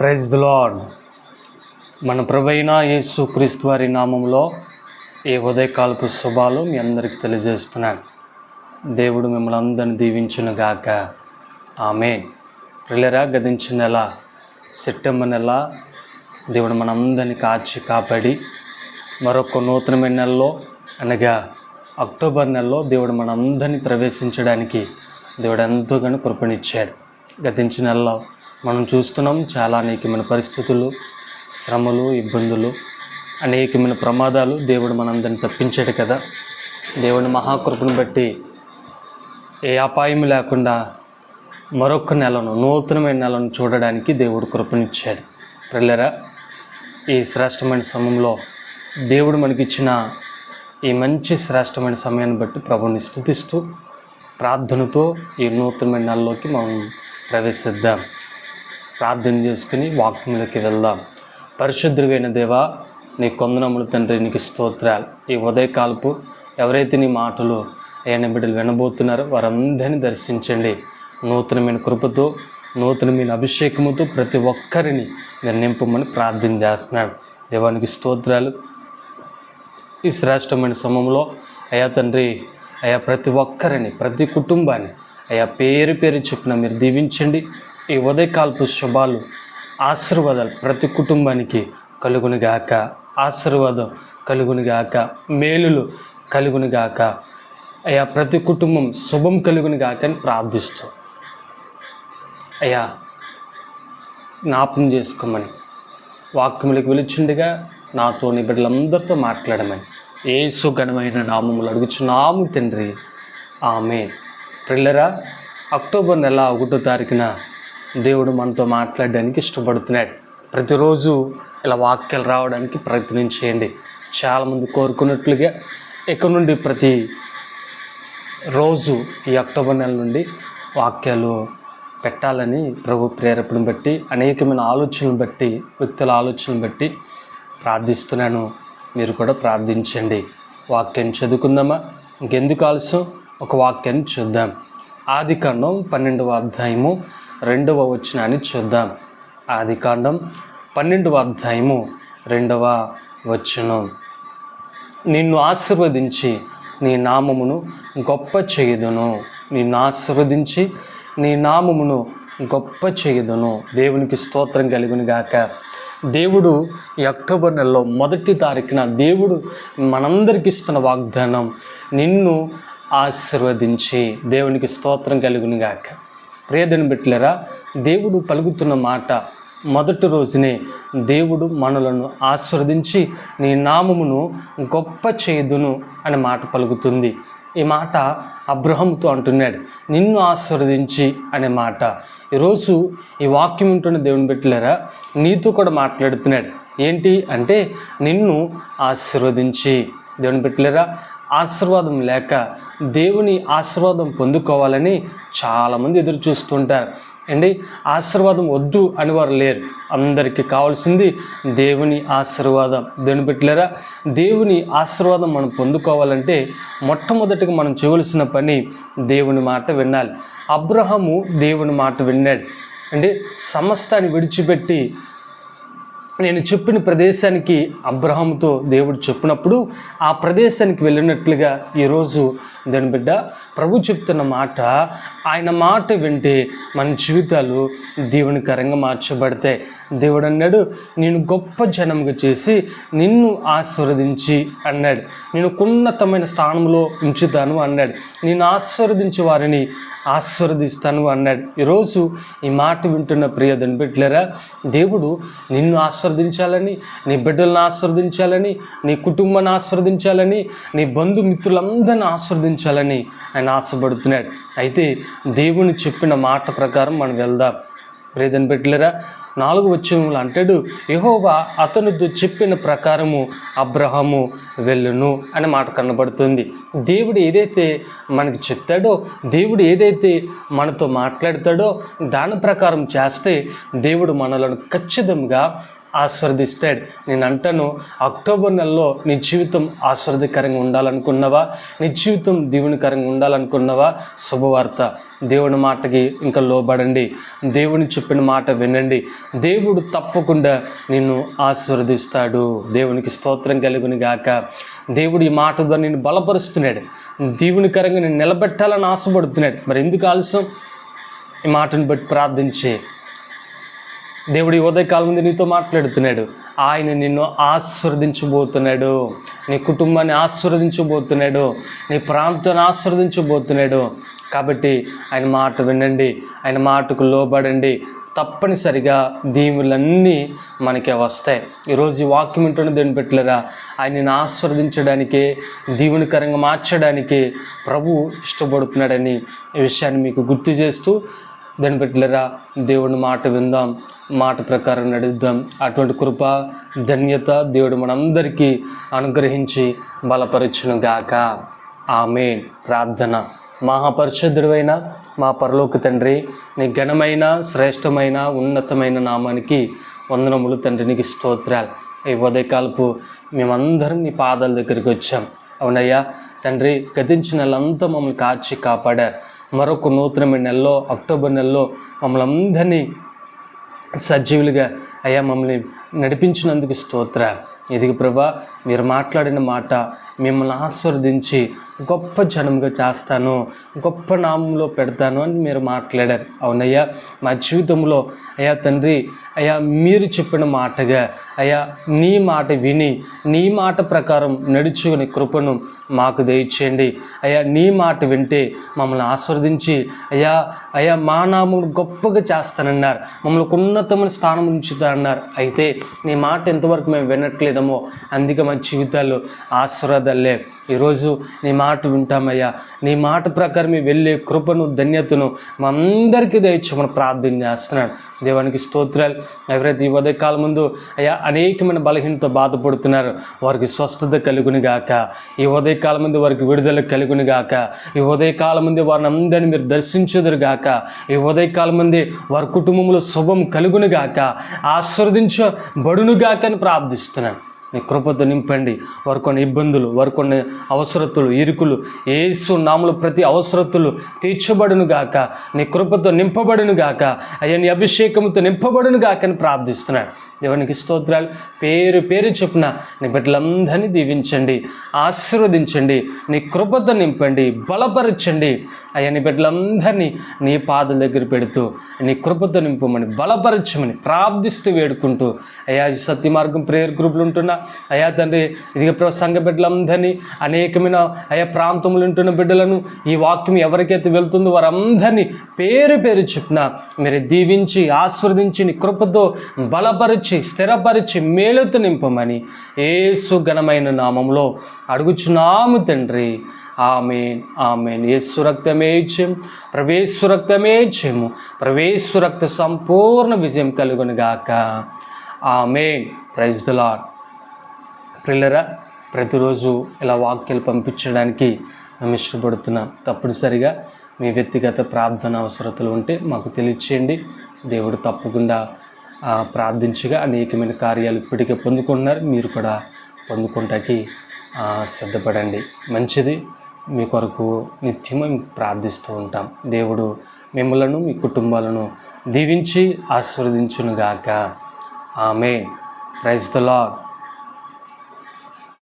Praise the lord. మన ప్రభైన యేసు క్రీస్తు వారి నామంలో ఈ ఉదయకాలపు శుభాలు మీ అందరికీ తెలియజేస్తున్నాను. దేవుడు మిమ్మల్ని అందరిని దీవించును గాక. ఆమె ప్రిల్లరా గదించిన నెల సెప్టెంబర్ నెల దేవుడు మనందరిని కాచి కాపాడి మరొక నూతనమైన నెలలో అనగా అక్టోబర్ నెలలో దేవుడు మనందరినీ ప్రవేశించడానికి దేవుడు ఎంతోగానో కృపణిచ్చాడు గతించిన నెలలో మనం చూస్తున్నాం చాలా అనేకమైన పరిస్థితులు శ్రమలు ఇబ్బందులు అనేకమైన ప్రమాదాలు దేవుడు మనందరిని తప్పించాడు కదా. దేవుని మహాకృపను బట్టి ఏ అపాయం లేకుండా మరొక నెలను నూతనమైన నెలను చూడడానికి దేవుడు కృపనిచ్చాడు. పిల్లరా ఈ శ్రేష్టమైన సమయంలో దేవుడు మనకిచ్చిన ఈ మంచి శ్రేష్టమైన సమయాన్ని బట్టి ప్రభుని స్థుతిస్తూ ప్రార్థనతో ఈ నూతనమైన నెలలోకి మనం ప్రవేశిద్దాం. ప్రార్థన చేసుకుని వాక్యంలోకి వెళ్దాం. పరిశుద్ధుడైన దేవా నీ కొందనములు తండ్రి నీకు స్తోత్రాలు. ఈ ఉదయకాలపు ఎవరైతే నీ మాటలు ఆయన బిడ్డలు వినబోతున్నారో వారందరినీ దర్శించండి. నూతనమైన కృపతో నూతనమైన అభిషేకముతో ప్రతి ఒక్కరిని మీరు నింపమని ప్రార్థన చేస్తున్నాడు. దేవానికి స్తోత్రాలు. ఈ శ్రేష్టమైన సమయంలో అయా తండ్రి అయా ప్రతి ఒక్కరిని ప్రతి కుటుంబాన్ని అయా పేరు పేరు చెప్పిన మీరు దీవించండి. ఈ ఉదయకాల్పు శుభాలు ఆశీర్వాదాలు ప్రతి కుటుంబానికి కలుగునిగాక. ఆశీర్వాదం కలుగునిగాక. మేలులు కలుగునిగాక. అయ్యా ప్రతి కుటుంబం శుభం కలుగునిగాక అని ప్రార్థిస్తూ. అయ్యా జ్ఞాపం చేసుకోమని వాక్యములకు వెలుచుండగా నాతో నీ బిడ్డలందరితో మాట్లాడమని ఏసు ఘనమైన నామములు అడుగుచున్నాము తండ్రి. ఆమె పిల్లరా అక్టోబర్ నెల ఒకటో తారీఖున దేవుడు మనతో మాట్లాడడానికి ఇష్టపడుతున్నాడు. ప్రతిరోజు ఇలా వాక్యాలు రావడానికి ప్రయత్నం చేయండి. చాలామంది కోరుకున్నట్లుగా ఇక్కడ నుండి ప్రతి రోజు ఈ అక్టోబర్ నెల నుండి వాక్యాలు పెట్టాలని ప్రభు ప్రేరేపణను బట్టి అనేకమైన ఆలోచనలు బట్టి వ్యక్తుల ఆలోచనలు బట్టి ప్రార్థిస్తున్నాను. మీరు కూడా ప్రార్థించండి. వాక్యాన్ని చదువుకుందామా? ఇంకెందుకు ఆలస్యం? ఒక వాక్యాన్ని చూద్దాం. ఆది కాండం పన్నెండవ అధ్యాయము రెండవ వచనాన్ని చూద్దాం. ఆది కాండం పన్నెండవ అధ్యాయము రెండవ వచనం. నిన్ను ఆశీర్వదించి నీ నామమును గొప్ప చేయుదును. నిన్ను ఆశీర్వదించి నీ నామమును గొప్ప చేయుదును. దేవునికి స్తోత్రం కలుగును గాక. దేవుడు ఈ అక్టోబర్ నెలలో మొదటి తారీఖున దేవుడు మనందరికి ఇస్తున్న వాగ్దానం నిన్ను ఆశీర్వదించి దేవునికి స్తోత్రం కలుగును గాక. ప్రియదని బిట్లరా దేవుడు పలుకుతున్న మాట మొదటి రోజునే దేవుడు మనలను ఆశీర్వదించి నీ నామమును గొప్ప చేదును అనే మాట పలుకుతుంది. ఈ మాట అబ్రహంతో అంటున్నాడు నిన్ను ఆశీర్వదించి అనే మాట. ఈరోజు ఈ వాక్యం ఉంటున్న దేవుని పెట్టలేరా నీతో కూడా మాట్లాడుతున్నాడు. ఏంటి అంటే నిన్ను ఆశీర్వదించి దేవుని పెట్టలేరా ఆశీర్వాదం లేక దేవుని ఆశీర్వాదం పొందుకోవాలని చాలామంది ఎదురు చూస్తుంటారు అండి ఆశీర్వాదం వద్దు అని వారు లేరు. అందరికీ కావాల్సింది దేవుని ఆశీర్వాదం. దేవుని పెట్టలేరా దేవుని ఆశీర్వాదం మనం పొందుకోవాలంటే మొట్టమొదటిగా మనం చేయవలసిన పని దేవుని మాట వినాలి. అబ్రహము దేవుని మాట విన్నాడు. అంటే సమస్తాన్ని విడిచిపెట్టి నేను చెప్పిన ప్రదేశానికి అబ్రహాంతో దేవుడు చెప్పినప్పుడు ఆ ప్రదేశానికి వెళ్ళినట్లుగా ఈరోజు దాని బిడ్డ ప్రభు చెప్తున్న మాట ఆయన మాట వింటే మన జీవితాలు దేవునికరంగా మార్చబడతాయి. దేవుడు అన్నాడు నేను గొప్ప జనంగా చేసి నిన్ను ఆశీర్వదించి అన్నాడు. నేను ఉన్నతమైన స్థానంలో ఉంచుతాను అన్నాడు. నేను ఆశీర్వదించే వారిని ఆశీర్వదిస్తాను అన్నాడు. ఈరోజు ఈ మాట వింటున్న ప్రియ బిడ్డలేరా దేవుడు నిన్ను ఆస్వాదించాలని నీ బిడ్డలను ఆస్వాదించాలని నీ కుటుంబాన్ని ఆస్వాదించాలని నీ బంధుమిత్రులందరిని ఆస్వాదించాలని ఆయన ఆశపడుతున్నాడు. అయితే దేవుని చెప్పిన మాట ప్రకారం మనం వెళ్దాం. ప్రేదని పెట్టలేరా నాలుగు వచ్చంలో అంటాడు యహోవా అతనితో చెప్పిన ప్రకారము అబ్రహము వెళ్ళును అనే మాట కనబడుతుంది. దేవుడు ఏదైతే మనకి చెప్తాడో దేవుడు ఏదైతే మనతో మాట్లాడతాడో దాని ప్రకారం చేస్తే దేవుడు మనలను ఖచ్చితంగా ఆస్వాదిస్తాడు. నేను అంటాను అక్టోబర్ నెలలో నీ జీవితం ఆస్వాదకరంగా ఉండాలనుకున్నావా? నీ జీవితం దీవునికరంగా ఉండాలనుకున్నావా? శుభవార్త. దేవుని మాటకి ఇంకా లోబడండి. దేవుని చెప్పిన మాట వినండి. దేవుడు తప్పకుండా నిన్ను ఆశీర్వదిస్తాడు దేవునికి స్తోత్రం కలుగుని గాక. దేవుడు ఈ మాట ద్వారా నిన్ను బలపరుస్తున్నాడు. దేవునికరంగా నేను నిలబెట్టాలని ఆశపడుతున్నాడు. మరి ఎందుకు ఆలస్యం? ఈ మాటను బట్టి ప్రార్థించే దేవుడు ఈ ఉదయకాలం ముందు నీతో మాట్లాడుతున్నాడు. ఆయన నిన్ను ఆశీర్వదించబోతున్నాడు. నీ కుటుంబాన్ని ఆశీర్వదించబోతున్నాడు. నీ ప్రాంతాన్ని ఆశీర్వదించబోతున్నాడు. కాబట్టి ఆయన మాట వినండి. ఆయన మాటకు లోబడండి. తప్పనిసరిగా దీవులన్నీ మనకే వస్తాయి. ఈరోజు ఈ వాక్యం వింటున్న దేని పెట్టలేరా ఆయనను ఆస్వాదించడానికే దీవునికరంగా మార్చడానికి ప్రభు ఇష్టపడుతున్నాడని ఈ విషయాన్ని మీకు గుర్తు చేస్తూ దాన్ని బిడ్డలరా దేవుని మాట విందాం మాట ప్రకారం నడుద్దాం. అటువంటి కృప ధన్యత దేవుడు మనందరికీ అనుగ్రహించి బలపరచును గాక ఆమె ప్రార్థన. మహాపరిశుద్ధుడైన మా పరలోక తండ్రి నీ ఘనమైన శ్రేష్టమైన ఉన్నతమైన నామానికి వందనములు తండ్రి నీకు స్తోత్రాలు. ఈ ఉదయకాలపు మేమందరం నీ పాదాల దగ్గరికి వచ్చాం. అవునయ్యా. తండ్రి గతించిన నెలంతా మమ్మల్ని కాచి కాపాడారు. మరొక నూతనమైన నెలలో అక్టోబర్ నెలలో మమ్మల్ని అందరినీ సజీవులుగా అయ్యా మమ్మల్ని నడిపించినందుకు స్తోత్ర ఇదిగో ప్రభా మీరు మాట్లాడిన మాట మిమ్మల్ని ఆస్వాదించి గొప్ప జనంగా చేస్తాను గొప్ప నామంలో పెడతాను అని మీరు మాట్లాడారు. అవునయ్యా మా జీవితంలో అయ్యా తండ్రి అయ్యా మీరు చెప్పిన మాటగా అయ్యా నీ మాట విని నీ మాట ప్రకారం నడుచుకునే కృపను మాకు దయచేయండి. అయ్యా నీ మాట వింటే మమ్మల్ని ఆస్వాదించి అయ్యా అయ్యా మా నామం గొప్పగా చేస్తానన్నారు. మమ్మల్ని ఒక ఉన్నతమైన స్థానం ఉంచుతానన్నారు. అయితే నీ మాట ఎంతవరకు మేము వినట్లేదమో అందుకే మా జీవితాల్లో ఆశీర్వాదాలే ఈరోజు నీ మాట మాట వింటామయ్యా. నీ మాట ప్రకారం వెళ్ళే కృపను ధన్యతను మా అందరికీ దయచేమని ప్రార్థన చేస్తున్నాడు. దేవానికి స్తోత్రాలు. ఎవరైతే ఈ ఉదయకాలం ముందు అయ్యా అనేకమైన బలహీనతో బాధపడుతున్నారు వారికి స్వస్థత కలుగుని గాక. ఈ ఉదయకాలం ముందు వారికి విడుదల కలుగుని గాక. ఈ ఉదయకాలం ముందు వారిని అందరిని మీరు దర్శించుదురు గాక. ఈ ఉదయకాలం ముందే వారి కుటుంబంలో శుభం కలుగునుగాక గాక. గాక అని ప్రార్థిస్తున్నాను నీ కృపతో నింపండి. వారు కొన్ని ఇబ్బందులు వారు కొన్ని అవసరతులు ఇరుకులు ఏసు నాములు ప్రతి అవసరతులు తీర్చబడును గాక. నీ కృపతో నింపబడును గాక. అయ్యా నీ అభిషేకంతో నింపబడును గాక అని ప్రార్థిస్తున్నాడు. దేవునికి స్తోత్రాలు. పేరు పేరు చెప్పిన నీ బిడ్డలందరినీ దీవించండి ఆశీర్వదించండి నీ కృపతో నింపండి బలపరచండి. అయ్యా నీ బిడ్డలందరినీ నీ పాదల దగ్గర పెడుతూ నీ కృపతో నింపమని బలపరచమని ప్రార్థిస్తూ వేడుకుంటూ. అయ్యా సత్యమార్గం సత్య మార్గం ప్రేయర్ గ్రూపులు ఉంటున్నా అయ్యా తండ్రి ఇది ప్రభు సంఘ బిడ్డలందరినీ అనేకమైన అయా ప్రాంతములు ఉంటున్న బిడ్డలను ఈ వాక్యం ఎవరికైతే వెళ్తుందో వారందరినీ పేరు పేరు చెప్పిన మీరు దీవించి ఆస్వాదించి నీ కృపతో బలపరిచి స్థిరపరిచి మేలుతో నింపమని ఏసు ఘనమైన నామంలో అడుగుచున్నాము తండ్రి. Amen amen. యేసు రక్తమే ఇచ్చాము ప్రవేశు రక్తమే ఇచ్చాము ప్రవేశు రక్త సంపూర్ణ విజయం కలుగునుగాక. ఆమెన్. ప్రైజ్ ద లాడ్ ప్రిల్లరా ప్రతిరోజు ఇలా వాక్యాలు పంపించడానికి మేము ఇష్టపడుతున్నాం. తప్పనిసరిగా మీ వ్యక్తిగత ప్రార్థన అవసరతలు ఉంటే మాకు తెలియచేయండి. దేవుడు తప్పకుండా ప్రార్థించగా అనేకమైన కార్యాలు ఇప్పటికే పొందుకుంటున్నారు. మీరు కూడా పొందుకుంటాకి సిద్ధపడండి. మంచిది మీ కొరకు నిత్యము ప్రార్థిస్తూ ఉంటాం. దేవుడు మిమ్మలను మీ కుటుంబాలను దీవించి ఆశీర్వదించునుగాక. ఆమె ప్రైజ్ ద లాడ్